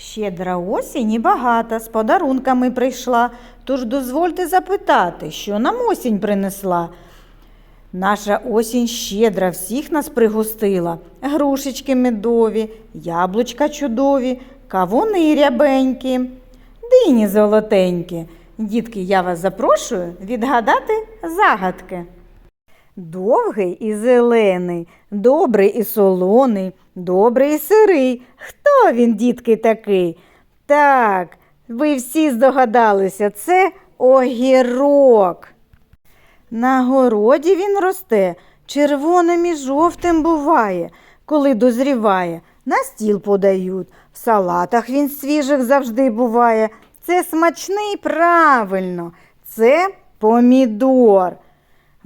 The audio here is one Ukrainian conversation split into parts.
Щедра осінь і багата з подарунками прийшла, тож дозвольте запитати, що нам осінь принесла. Наша осінь щедра всіх нас пригостила. Грушечки медові, яблучка чудові, кавуни рябенькі, дині золотенькі. Дітки, я вас запрошую відгадати загадки. Довгий і зелений, добрий і солоний, добрий і сирий. Хто він, дітки, такий? Так, ви всі здогадалися, це огірок. На городі він росте, червоним і жовтим буває, коли дозріває, на стіл подають. В салатах він свіжих завжди буває. Це смачний правильно, це помідор.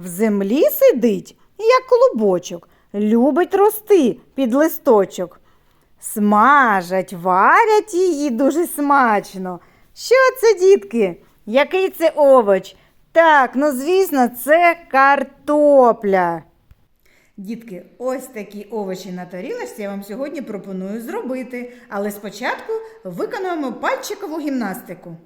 В землі сидить, як клубочок, любить рости під листочок. Смажать, варять її дуже смачно. Що це, дітки? Який це овоч? Так, ну звісно, це картопля. Дітки, ось такі овочі на тарілочці я вам сьогодні пропоную зробити. Але спочатку виконуємо пальчикову гімнастику.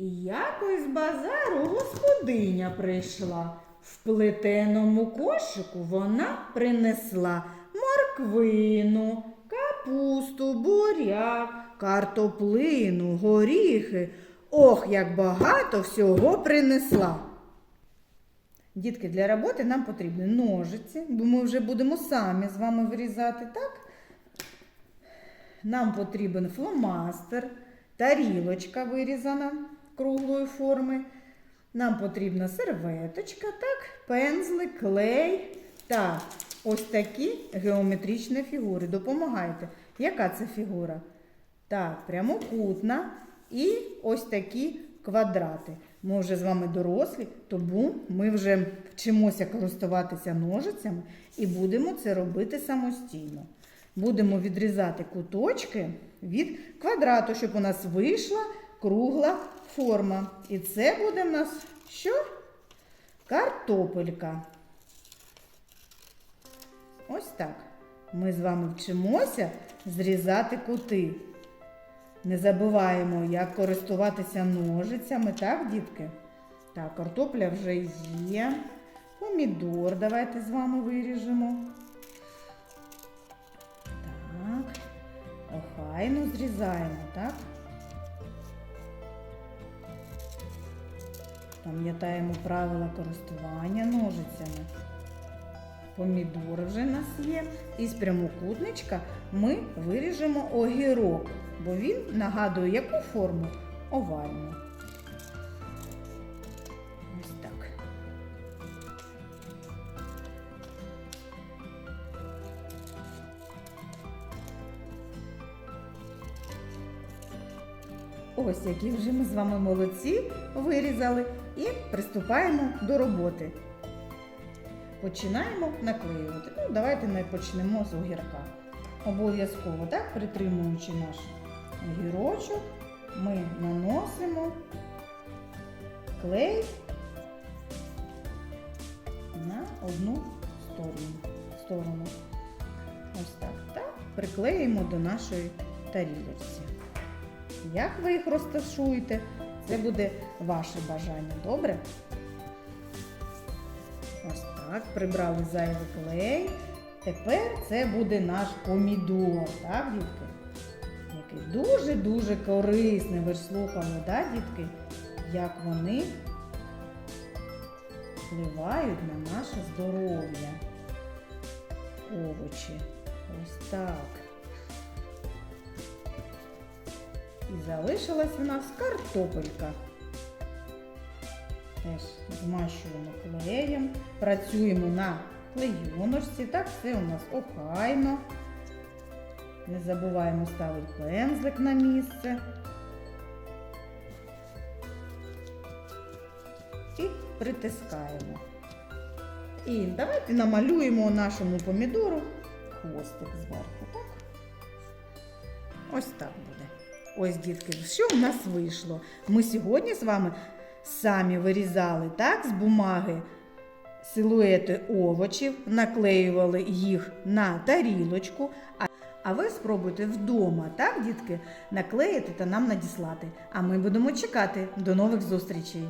І якось з базару господиня прийшла. В плетеному кошику вона принесла морквину, капусту, буряк, картоплину, горіхи. Ох, як багато всього принесла. Дітки, для роботи нам потрібні ножиці, бо ми вже будемо самі з вами вирізати, так? Нам потрібен фломастер, тарілочка вирізана круглої форми. Нам потрібна серветочка, так, пензлик, клей та ось такі геометричні фігури. Допомагайте. Яка це фігура? Так, прямокутна і ось такі квадрати. Ми вже з вами дорослі, тому ми вже вчимося користуватися ножицями і будемо це робити самостійно. Будемо відрізати куточки від квадрату, щоб у нас вийшла кругла форма. І це буде в нас що? Картопелька. Ось так. Ми з вами вчимося зрізати кути. Не забуваємо, як користуватися ножицями, так, дітки? Так, картопля вже є. Помідор давайте з вами виріжемо. Так, охайно зрізаємо, так? Пам'ятаємо правила користування ножицями. Помідор вже в нас є. І з прямокутничка ми виріжемо огірок, бо він нагадує яку форму? Овальну. Ось які вже ми з вами молодці вирізали і приступаємо до роботи. Починаємо наклеювати. Ну, давайте ми почнемо з огірка. Обов'язково, так, притримуючи наш огірочок, ми наносимо клей на одну сторону. сторону. Ось так. Та приклеїмо до нашої тарілочці. Як ви їх розташуєте, це буде ваше бажання, добре? Ось так, прибрали зайвий клей. Тепер це буде наш помідор, так, дітки? Який дуже-дуже корисний. Ви ж слухали, так, дітки? Як вони впливають на наше здоров'я. Овочі. Ось так. І залишилась у нас картопелька. Теж змащуємо клеєм, працюємо на клейоночці. Так, все у нас охайно. Не забуваємо ставити пензлик на місце. І притискаємо. І давайте намалюємо нашому помідору хвостик зверху, так? Ось так буде. Ось, дітки, що в нас вийшло? Ми сьогодні з вами самі вирізали так, з бумаги силуети овочів, наклеювали їх на тарілочку, а ви спробуйте вдома, так, дітки, наклеїти та нам надіслати. А ми будемо чекати. До нових зустрічей!